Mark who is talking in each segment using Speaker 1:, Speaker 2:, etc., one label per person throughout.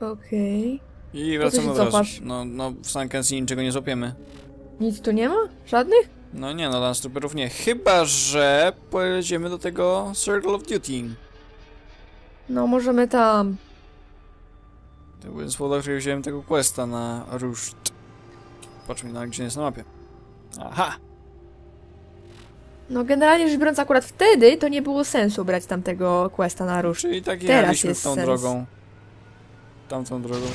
Speaker 1: Okej.
Speaker 2: I wracamy
Speaker 1: się
Speaker 2: od razu.
Speaker 1: cofasz?
Speaker 2: No, no w Sankensi niczego nie złapiemy.
Speaker 1: Nic tu nie ma? Żadnych?
Speaker 2: No nie no, Lance Trooperów nie. Chyba, że pojedziemy do tego Circle of Duty.
Speaker 1: No, możemy tam.
Speaker 2: To był słowo, do którego wziąłem tego questa na Ruszt. Patrzmy na gdzie jest na mapie. Aha!
Speaker 1: No, generalnie rzecz biorąc, akurat wtedy to nie było sensu brać tamtego questa na róż.
Speaker 2: Czyli tak
Speaker 1: Teraz
Speaker 2: jechaliśmy
Speaker 1: jest
Speaker 2: tą
Speaker 1: sens.
Speaker 2: drogą. Tamtą drogą.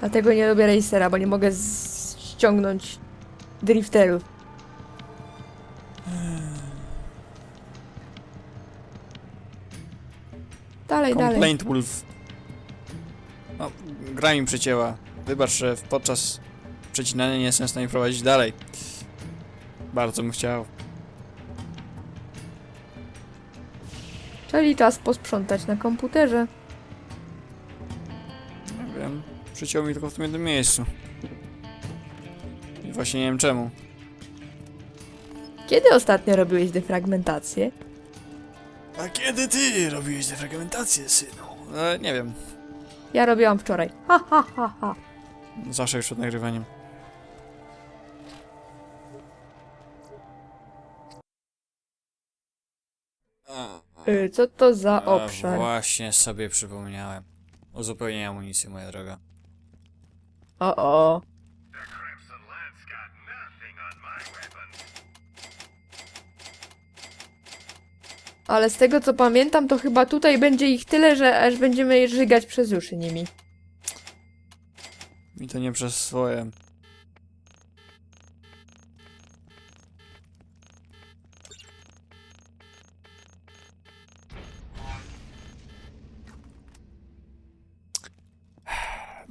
Speaker 1: Dlatego nie lubię racera, bo nie mogę ściągnąć drifterów. Dalej, dalej.
Speaker 2: Complaint Wolf. No, gra mi przecięła. Wybacz, że podczas przecinania nie jestem w stanie prowadzić dalej. Bardzo bym chciał.
Speaker 1: Czyli czas posprzątać na komputerze.
Speaker 2: Nie wiem. Przyciął mi tylko w tym jednym miejscu. I właśnie nie wiem czemu.
Speaker 1: Kiedy ostatnio robiłeś defragmentację?
Speaker 2: A kiedy ty robiłeś defragmentację, synu? E, nie wiem.
Speaker 1: Ja robiłam wczoraj. Ha, ha, ha, ha.
Speaker 2: Zawsze już przed nagrywaniem.
Speaker 1: Y, co to za
Speaker 2: a,
Speaker 1: obszar?
Speaker 2: Właśnie sobie przypomniałem. Uzupełnienie amunicji, moja droga.
Speaker 1: O, o. Ale z tego co pamiętam, to chyba tutaj będzie ich tyle, że aż będziemy żygać przez uszy nimi.
Speaker 2: Mi to nie przez swoje.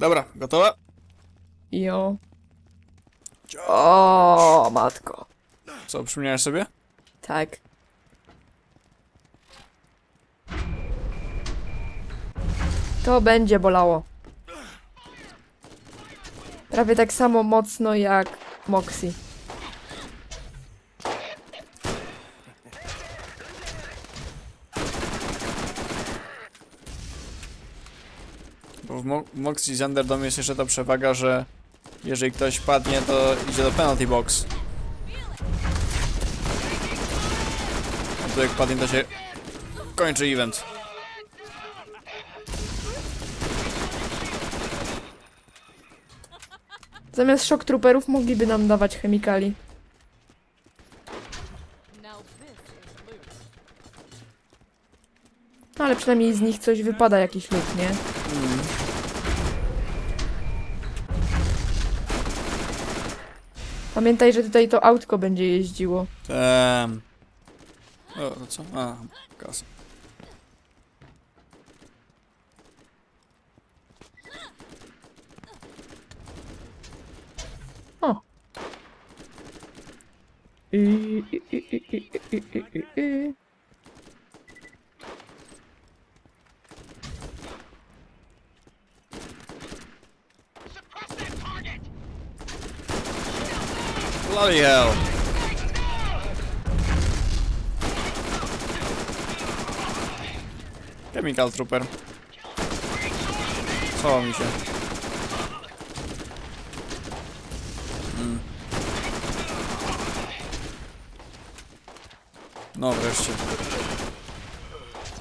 Speaker 2: Dobra, gotowa?
Speaker 1: Jo. O, matko.
Speaker 2: Co, przypomniałeś sobie?
Speaker 1: Tak. To będzie bolało. Prawie tak samo mocno jak Moxie.
Speaker 2: Bo w Mo Moxie z Underdome jest jeszcze ta przewaga, że jeżeli ktoś padnie, to idzie do penalty box. A tu jak padnie, to się kończy event.
Speaker 1: Zamiast shock trooperów mogliby nam dawać chemikali. No ale przynajmniej z nich coś wypada, jakiś lód, nie? Pamiętaj, że tutaj to autko będzie jeździło.
Speaker 2: Ehm. O, to co? A, kasa.
Speaker 1: O. I, i, i, i, i, i, i, i,
Speaker 2: Bloody hell. Chemical Trooper. Co mi się? Mm. No wreszcie.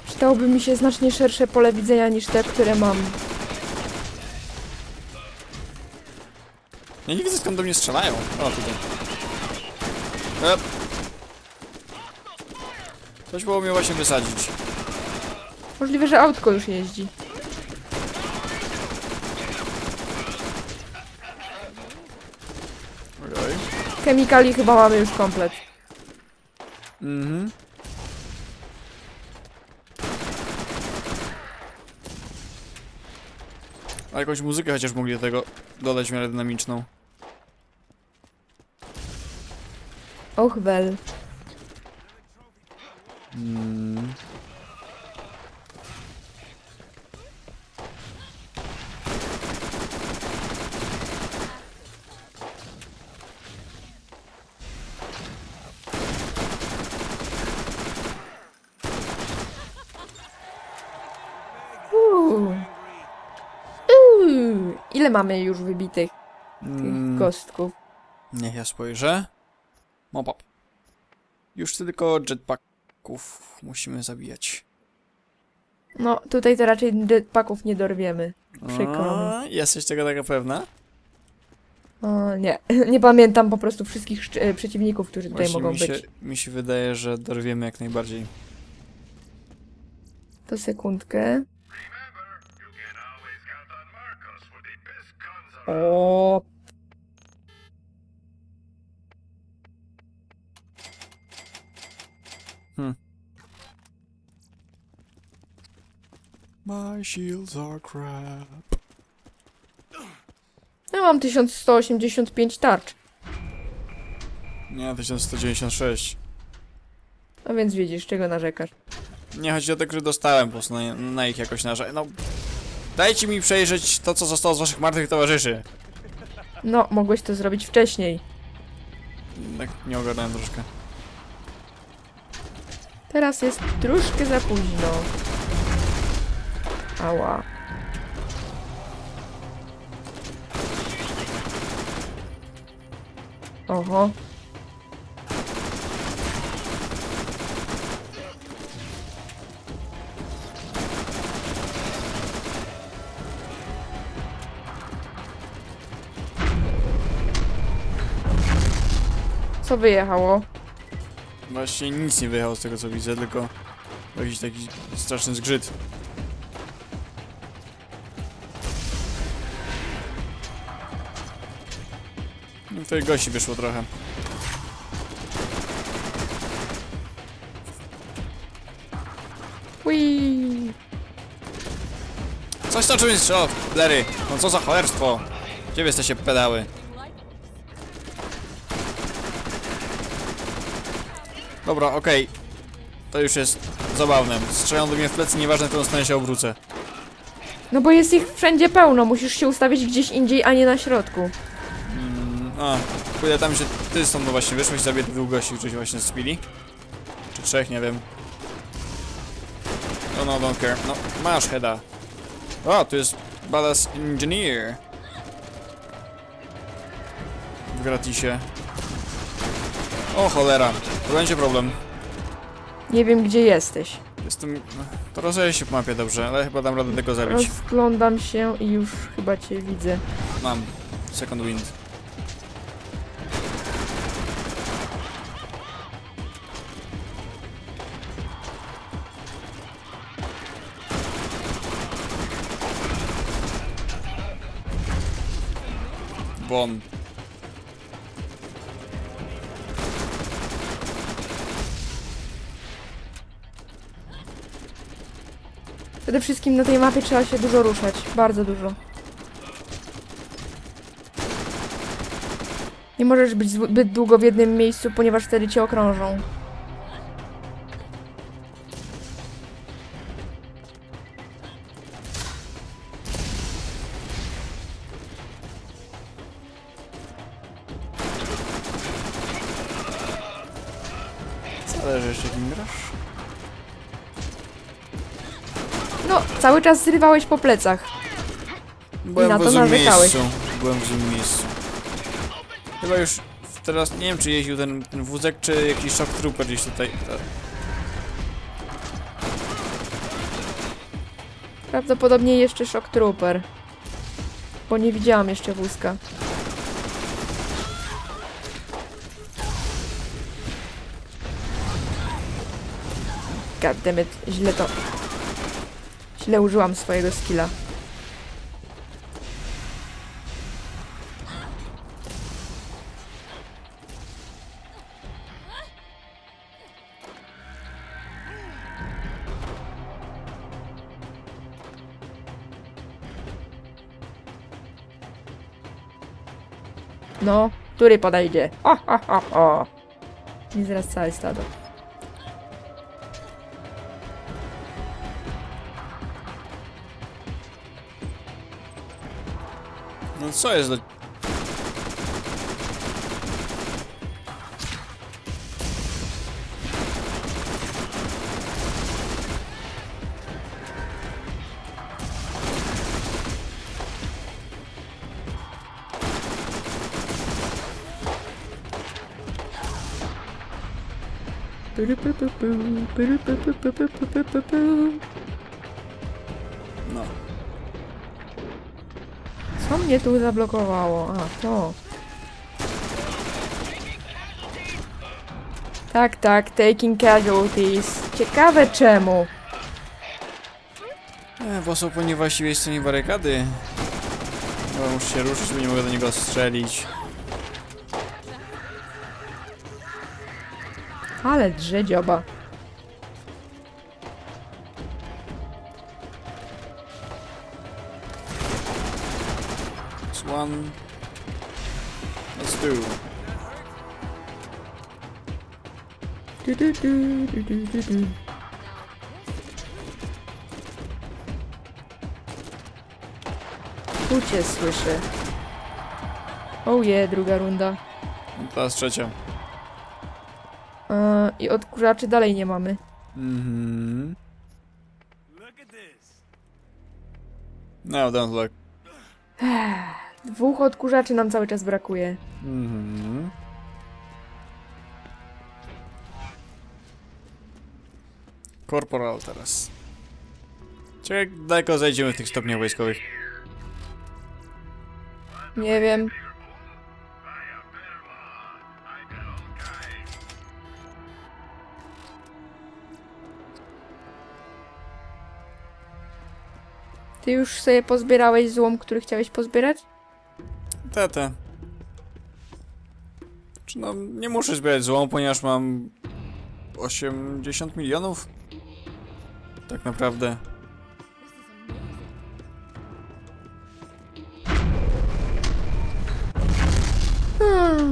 Speaker 1: Przydałoby mi się znacznie szersze pole widzenia niż te, które mam.
Speaker 2: Ja nie widzę skąd do mnie strzelają. O, tutaj. Ep. Coś było mnie właśnie wysadzić.
Speaker 1: Możliwe, że autko już jeździ.
Speaker 2: Okej.
Speaker 1: Chemikali chyba mamy już komplet.
Speaker 2: Mhm. A jakąś muzykę chociaż mogli do tego dodać w miarę dynamiczną.
Speaker 1: Och, wel.
Speaker 2: Mm.
Speaker 1: Uuu. ile mamy już wybitych tych
Speaker 2: Mm,
Speaker 1: kostków?
Speaker 2: niech ja spojrzę. Mopap. Już tylko jetpacków musimy zabijać.
Speaker 1: No, tutaj to raczej jetpacków nie dorwiemy. Przykro mi.
Speaker 2: Jesteś tego taka pewna?
Speaker 1: O, nie, nie pamiętam po prostu wszystkich e, przeciwników, którzy tutaj
Speaker 2: Właśnie
Speaker 1: mogą
Speaker 2: mi się,
Speaker 1: być.
Speaker 2: mi się wydaje, że dorwiemy jak najbardziej.
Speaker 1: To sekundkę. O,
Speaker 2: My shields are crap.
Speaker 1: ja mam 1185 tarcz.
Speaker 2: Nie, 1196.
Speaker 1: No więc widzisz, czego narzekasz.
Speaker 2: Nie chodzi o to, że dostałem po prostu na, na ich jakoś narzę. No. Dajcie mi przejrzeć to, co zostało z waszych martwych towarzyszy.
Speaker 1: No, mogłeś to zrobić wcześniej.
Speaker 2: Tak nie ogarnąłem troszkę.
Speaker 1: Teraz jest troszkę za późno. Ała. Oho. Co wyjechało?
Speaker 2: Właśnie nic nie wyjechało z tego co widzę, tylko jakiś taki straszny zgrzyt. Tutaj gości wyszło trochę.
Speaker 1: Whee!
Speaker 2: Coś tam czymś strzela, Lery. No co za cholerstwo. Gdzie wy jesteście pedały? Dobra, okej. To już jest zabawne. Strzelają do mnie w plecy, nieważne w którą stronę się obrócę.
Speaker 1: No bo jest ich wszędzie pełno, musisz się ustawić gdzieś indziej, a nie na środku.
Speaker 2: A, pójdę tam, że ty stąd no właśnie wyszłeś, zabiję dwóch gości, którzy się właśnie spili. Czy trzech, nie wiem. No, no, don't care. No, masz heada. O, tu jest badass engineer. W gratisie. O cholera, to będzie problem.
Speaker 1: Nie wiem, gdzie jesteś.
Speaker 2: Jestem... To rozejrzę się po mapie dobrze, ale chyba dam radę tego zabić.
Speaker 1: Rozglądam się i już chyba cię widzę.
Speaker 2: Mam. Second wind. Bon.
Speaker 1: Przede wszystkim na tej mapie trzeba się dużo ruszać. Bardzo dużo. Nie możesz być zbyt długo w jednym miejscu, ponieważ wtedy cię okrążą.
Speaker 2: Zależy jeszcze kim grasz.
Speaker 1: No, cały czas zrywałeś po plecach.
Speaker 2: Byłem
Speaker 1: na
Speaker 2: w
Speaker 1: to
Speaker 2: złym
Speaker 1: narzekałeś.
Speaker 2: miejscu. Byłem w złym miejscu. Chyba już teraz nie wiem czy jeździł ten, ten wózek, czy jakiś shock trooper gdzieś tutaj.
Speaker 1: Prawdopodobnie jeszcze Shock Trooper. Bo nie widziałam jeszcze wózka. Goddammit, źle to... Źle użyłam swojego skilla. No, który podejdzie? Ho, ho, ho, ho. Nie zaraz całe stado. Союз до...
Speaker 2: Ну.
Speaker 1: Co mnie tu zablokowało? A, to. Tak, tak, taking casualties. Ciekawe czemu.
Speaker 2: E, bo są po niewłaściwej stronie barykady. Bo muszę się ruszyć, bo nie mogę do niego strzelić.
Speaker 1: Ale drze dzioba. Tu cię słyszę. Oje, druga runda.
Speaker 2: Teraz trzecia.
Speaker 1: E, I odkurzaczy dalej nie mamy.
Speaker 2: Mhm. No, don't look.
Speaker 1: Dwóch odkurzaczy nam cały czas brakuje.
Speaker 2: Mhm. Korporal teraz. Czekaj, jak daleko zejdziemy w tych stopniach wojskowych.
Speaker 1: Nie wiem. Ty już sobie pozbierałeś złom, który chciałeś pozbierać?
Speaker 2: Tete. Czy no, nie muszę zbierać złom, ponieważ mam 80 milionów? Tak naprawdę.
Speaker 1: Hmm.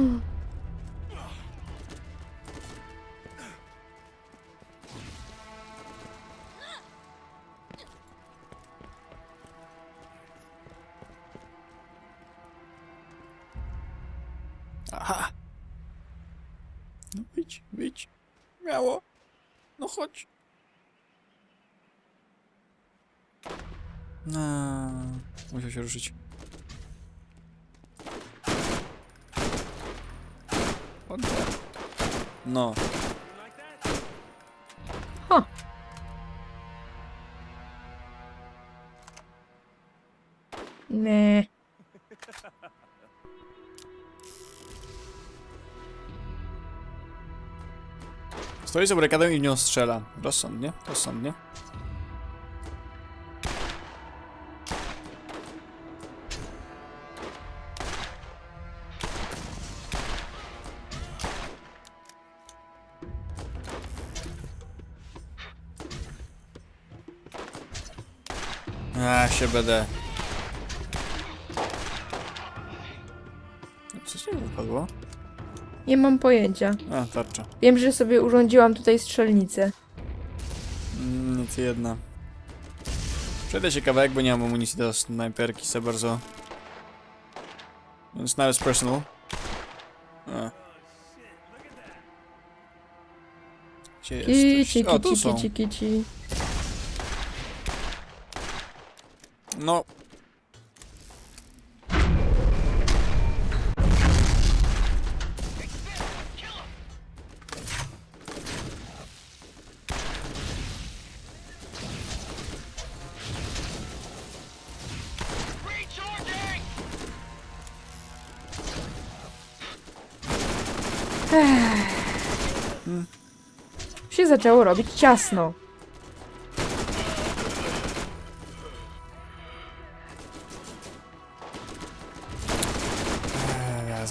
Speaker 2: użyć. No. Ha.
Speaker 1: Nie.
Speaker 2: Stoi z obrykadą i w nią strzela. Rozsądnie, rozsądnie. Się będę. Co się wypadło?
Speaker 1: Nie mam pojęcia.
Speaker 2: A, tarcza.
Speaker 1: Wiem, że sobie urządziłam tutaj strzelnicę.
Speaker 2: Mm, Nic jedna. Przejdę się kawałek, bo nie mam amunicji do snajperki za bardzo. Więc now it's personal. A. Gdzie
Speaker 1: Kici,
Speaker 2: jesteś? O, tu
Speaker 1: kici,
Speaker 2: są.
Speaker 1: kici, kici.
Speaker 2: No.
Speaker 1: Się zaczęło robić ciasno.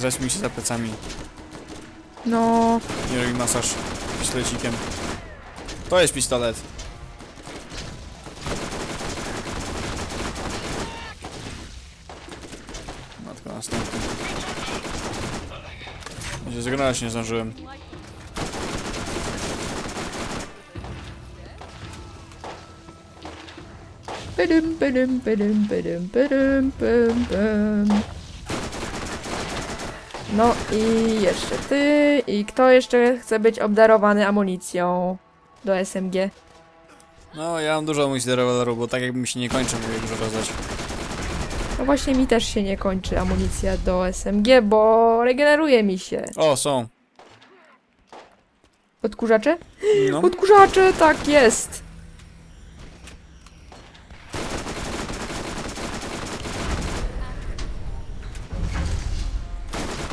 Speaker 2: Zrać mi się za plecami.
Speaker 1: No.
Speaker 2: Nie robi masaż pistolecikiem. To jest pistolet. Matka następny. Będzie zgrać, nie zdążyłem.
Speaker 1: Bydym, bydym, bydym, bydym, bydym, bydym. No i jeszcze ty. I kto jeszcze chce być obdarowany amunicją do SMG?
Speaker 2: No, ja mam dużo amunicji do rewolweru, bo tak jakby mi się nie kończy, mówię dużo rozdać.
Speaker 1: No właśnie mi też się nie kończy amunicja do SMG, bo regeneruje mi się.
Speaker 2: O, są.
Speaker 1: Odkurzacze?
Speaker 2: No.
Speaker 1: Odkurzacze, tak jest!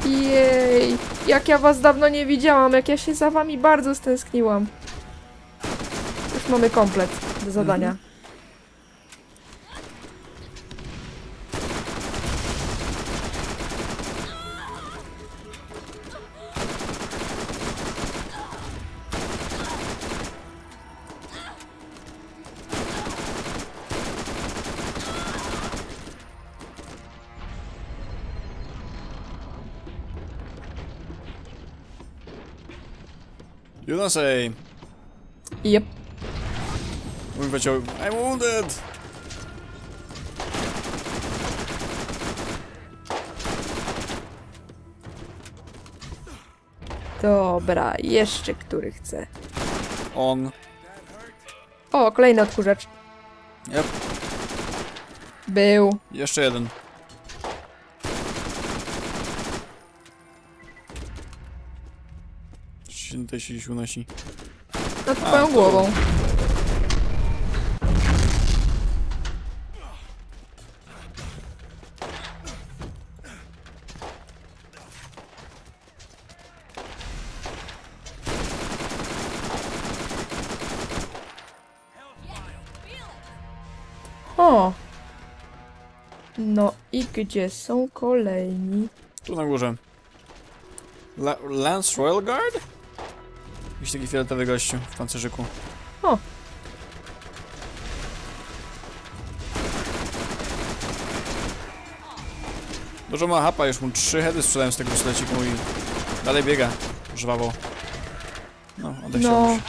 Speaker 1: Jej, jak ja was dawno nie widziałam, jak ja się za wami bardzo stęskniłam. Już mamy komplet do zadania.
Speaker 2: You say.
Speaker 1: Jep.
Speaker 2: Mój powiedział, I'm wounded!
Speaker 1: Dobra, jeszcze który chce.
Speaker 2: On.
Speaker 1: O, kolejny odkurzacz.
Speaker 2: Yep.
Speaker 1: Był.
Speaker 2: Jeszcze jeden. Święte się gdzieś unosi.
Speaker 1: Nad twoją głową. O! No i gdzie są kolejni?
Speaker 2: Tu na górze. La Lance Royal Guard? Jakiś taki fioletowy gościu w pancerzyku.
Speaker 1: O.
Speaker 2: Dużo ma hapa, już mu trzy heady sprzedałem z tego pistoleciku i dalej biega. Żwawo. No, odechciał
Speaker 1: No.
Speaker 2: już.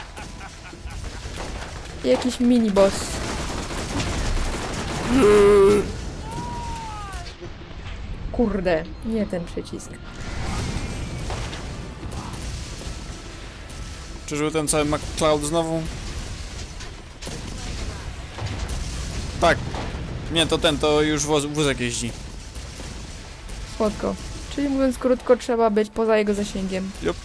Speaker 1: Jakiś mini-boss. Kurde, nie ten przycisk.
Speaker 2: Czyżby ten cały McCloud znowu? Tak. Nie, to ten, to już woz, wózek jeździ.
Speaker 1: Słodko. Czyli mówiąc krótko, trzeba być poza jego zasięgiem.
Speaker 2: Jup.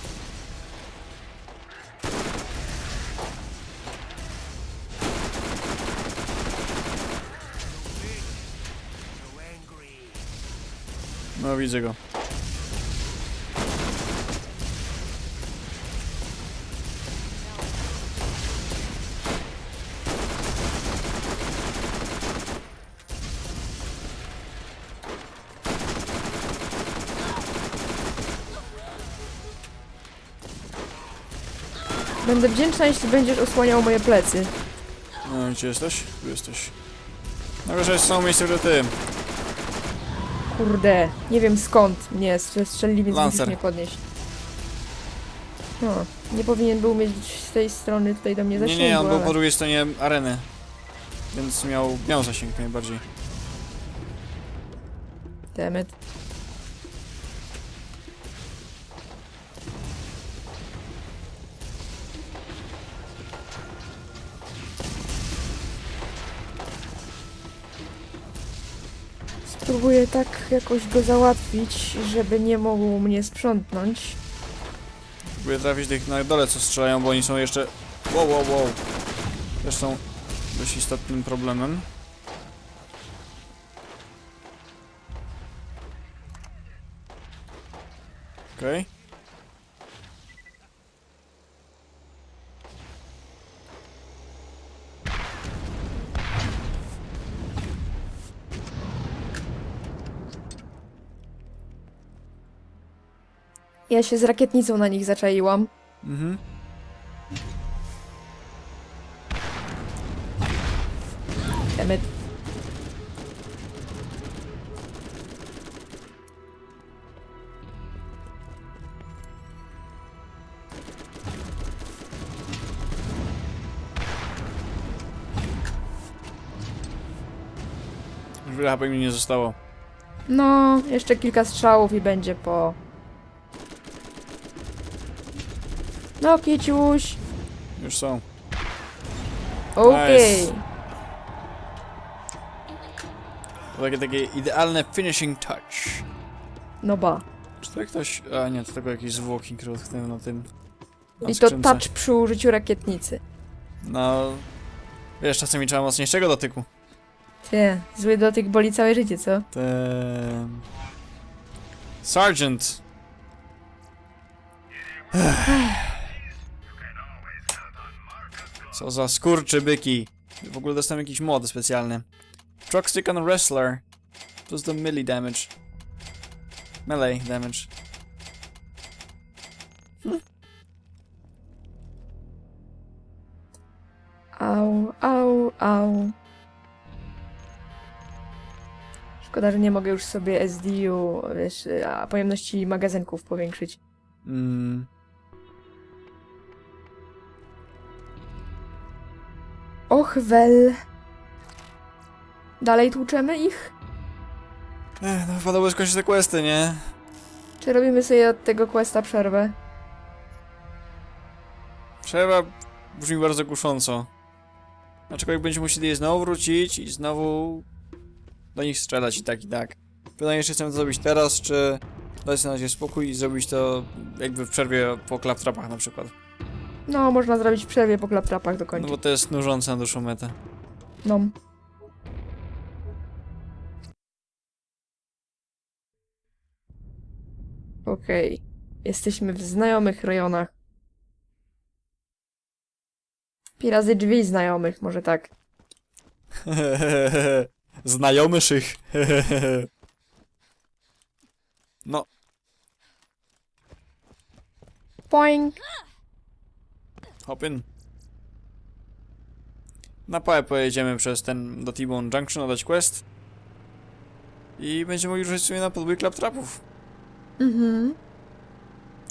Speaker 2: No, widzę go.
Speaker 1: Będę wdzięczna, jeśli będziesz osłaniał moje plecy.
Speaker 2: No, gdzie jesteś? Tu jesteś. No, że jest samo miejsce, które ty.
Speaker 1: Kurde, nie wiem skąd mnie strzeli, więc
Speaker 2: Lancer.
Speaker 1: musisz mnie podnieść. No, nie powinien był mieć z tej strony tutaj do mnie
Speaker 2: Nie,
Speaker 1: zasięgu,
Speaker 2: nie, on był
Speaker 1: ale...
Speaker 2: po drugiej stronie areny. Więc miał, miał zasięg najbardziej.
Speaker 1: Demet. Spróbuję tak jakoś go załatwić, żeby nie mógł mnie sprzątnąć.
Speaker 2: Próbuję trafić tych na dole, co strzelają, bo oni są jeszcze... Wow, wow, wow. Też są dość istotnym problemem.
Speaker 1: Ja się z rakietnicą na nich zaczaiłam.
Speaker 2: Mhm.
Speaker 1: Demet.
Speaker 2: Już wiele HP mi nie zostało.
Speaker 1: No, jeszcze kilka strzałów i będzie po... No, kiciuś.
Speaker 2: Już są.
Speaker 1: Okej.
Speaker 2: Nice. Takie, takie idealne finishing touch.
Speaker 1: No ba.
Speaker 2: Czy to ktoś... A nie, to tylko jakiś zwłoki, które utknęły na tym. na
Speaker 1: I to
Speaker 2: skrzynce.
Speaker 1: touch przy użyciu rakietnicy.
Speaker 2: No... Wiesz, czasami trzeba mocniejszego dotyku.
Speaker 1: Ty, zły dotyk boli całe życie, co?
Speaker 2: Te... Sergeant! Co za skurczy byki. W ogóle dostałem jakiś mod specjalny. Truck stick on wrestler. Plus do melee damage. Melee damage.
Speaker 1: Au, au, au. Szkoda, że nie mogę już sobie SDU, wiesz, a pojemności magazynków powiększyć.
Speaker 2: Mm.
Speaker 1: Och, wel. Dalej tłuczemy ich?
Speaker 2: Ech, no wypadało skończyć te questy, nie?
Speaker 1: Czy robimy sobie od tego questa przerwę?
Speaker 2: Trzeba brzmi bardzo kusząco. Aczkolwiek będziemy musieli znowu wrócić i znowu do nich strzelać i tak i tak. Pytanie, czy chcemy to zrobić teraz, czy dać na razie spokój i zrobić to jakby w przerwie po klaptrapach na przykład.
Speaker 1: No, można zrobić przerwie po klaptrapach
Speaker 2: No
Speaker 1: dokończyć.
Speaker 2: bo to jest nużące na dłuższą metę.
Speaker 1: No. Okej. Jesteśmy w znajomych rejonach. Pi razy drzwi znajomych, może tak.
Speaker 2: Znajomy szych. no,
Speaker 1: Poing!
Speaker 2: Hopin. Na pałę pojedziemy przez ten do T-Bone Junction, oddać quest. I będziemy mogli ruszyć sobie na podbój klaptrapów.
Speaker 1: Mhm.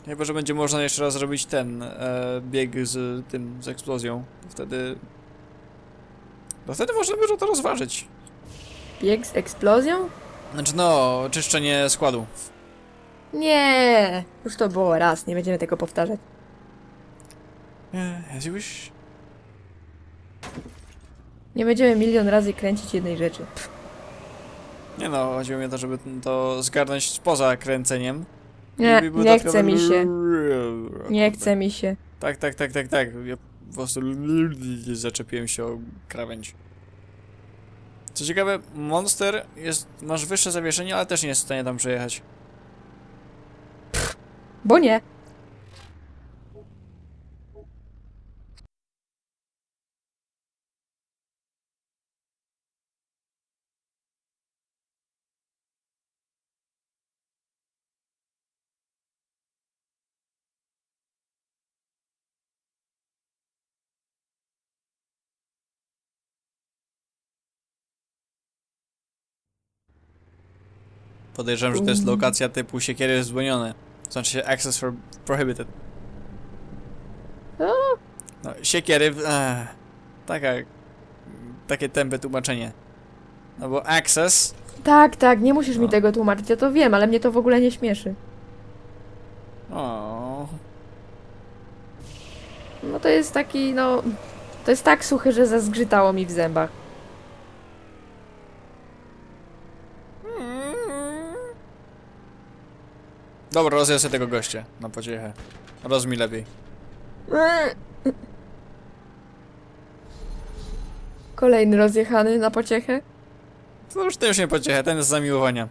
Speaker 2: Chyba, że będzie można jeszcze raz zrobić ten e, bieg z tym, z eksplozją. Wtedy... To wtedy można by to rozważyć.
Speaker 1: Bieg z eksplozją?
Speaker 2: Znaczy no, czyszczenie składu.
Speaker 1: Nie! Już to było raz, nie będziemy tego powtarzać.
Speaker 2: Eh, As you wish.
Speaker 1: Nie będziemy milion razy kręcić jednej rzeczy.
Speaker 2: Nie no, chodziło mi o to, żeby to zgarnąć poza kręceniem.
Speaker 1: Nie,
Speaker 2: I by
Speaker 1: nie
Speaker 2: dodatkowe-
Speaker 1: chce mi się. Nie chce mi się.
Speaker 2: Tak, tak, tak, tak, tak. Ja po prostu zaczepiłem się o krawędź. Co ciekawe, Monster jest, masz wyższe zawieszenie, ale też nie jest w stanie tam przejechać.
Speaker 1: Bo nie.
Speaker 2: Podejrzewam, że to jest lokacja typu siekiery wzbłonione. Znaczy się access for prohibited. No, siekiery... taka... Takie tępe tłumaczenie. No bo access...
Speaker 1: Tak, tak, nie musisz mi
Speaker 2: No.
Speaker 1: tego tłumaczyć, ja to wiem, ale mnie to w ogóle nie śmieszy.
Speaker 2: O,
Speaker 1: No to jest taki, no... To jest tak suchy, że zazgrzytało mi w zębach.
Speaker 2: Dobra, rozjadę tego gościa na pociechę. Roz mi lepiej.
Speaker 1: Kolejny rozjechany na pociechę.
Speaker 2: To już ten już nie pociechę, ten jest z zamiłowania.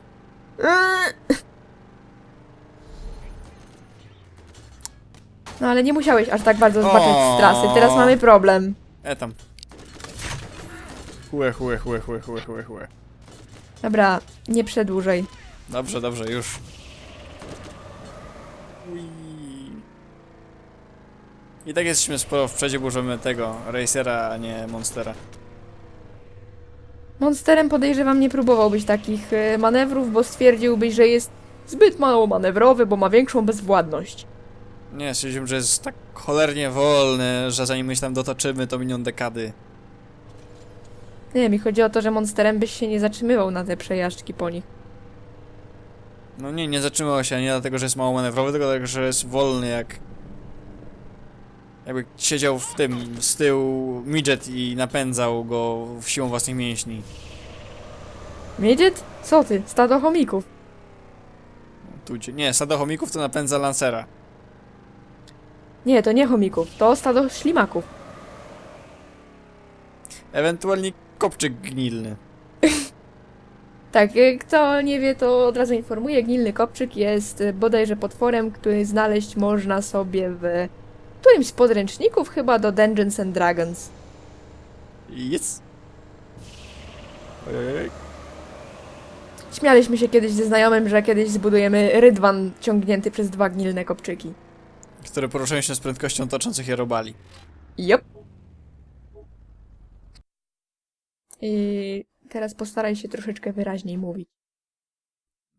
Speaker 1: No ale nie musiałeś aż tak bardzo zobaczyć
Speaker 2: O.
Speaker 1: z trasy, teraz mamy problem.
Speaker 2: E tam. Chłe, chłe, chłe, chłe, chłe, chłe, chłe.
Speaker 1: Dobra, nie przedłużaj.
Speaker 2: Dobrze, dobrze, już. Ui. I tak jesteśmy sporo w przedzie, możemy tego, Racera, a nie Monstera.
Speaker 1: Monsterem podejrzewam nie próbowałbyś takich e, manewrów, bo stwierdziłbyś, że jest zbyt mało manewrowy, bo ma większą bezwładność.
Speaker 2: Nie, stwierdziłem, że jest tak cholernie wolny, że zanim my się tam dotoczymy, to minią dekady.
Speaker 1: Nie, mi chodzi o to, że monsterem byś się nie zatrzymywał na te przejażdżki po nich.
Speaker 2: No nie, nie zatrzymał się, nie dlatego, że jest mało manewrowy, tylko dlatego, że jest wolny jak... Jakby siedział w tym, z tyłu midget i napędzał go w siłą własnych mięśni.
Speaker 1: Midget? Co ty? Stado chomików.
Speaker 2: Tu, gdzie- nie, stado chomików to napędza Lancera.
Speaker 1: Nie, to nie chomików, to stado ślimaków.
Speaker 2: Ewentualnie kopczyk gnilny.
Speaker 1: Tak, y, kto nie wie, to od razu informuję. Gnilny kopczyk jest y, bodajże potworem, który znaleźć można sobie w którymś z podręczników, chyba do Dungeons and Dragons.
Speaker 2: Jest. Ojej.
Speaker 1: Śmialiśmy się kiedyś ze znajomym, że kiedyś zbudujemy rydwan ciągnięty przez dwa gnilne kopczyki.
Speaker 2: Które poruszają się z prędkością toczących je robali.
Speaker 1: Jop. I teraz postaraj się troszeczkę wyraźniej mówić.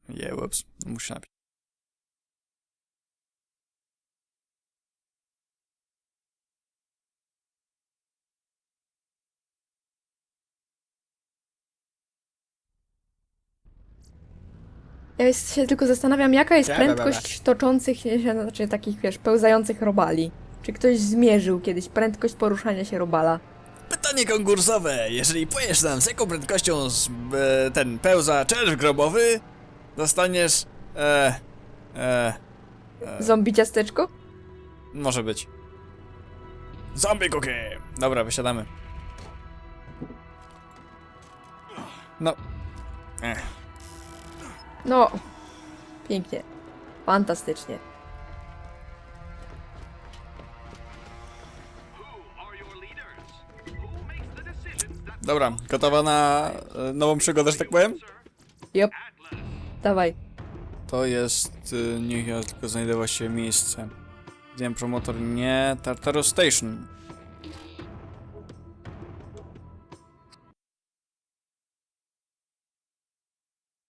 Speaker 2: Je, ups. Muszę napić.
Speaker 1: Ja się tylko zastanawiam, jaka jest prędkość toczących się, znaczy takich, wiesz, pełzających robali. Czy ktoś zmierzył kiedyś prędkość poruszania się robala?
Speaker 2: Pytanie konkursowe. Jeżeli powiesz nam z jaką prędkością z, e, ten pełza czerw grobowy, dostaniesz... E, e,
Speaker 1: Zombie ciasteczko?
Speaker 2: może być. Zombie cookie! Dobra, wysiadamy. No. Ech.
Speaker 1: No. Pięknie. Fantastycznie.
Speaker 2: Dobra, gotowa na e, nową przygodę, że tak powiem?
Speaker 1: Jop. Dawaj.
Speaker 2: To jest... Y, niech ja tylko znajdę właściwie miejsce. Wiem, promotor nie... Tartarus Station.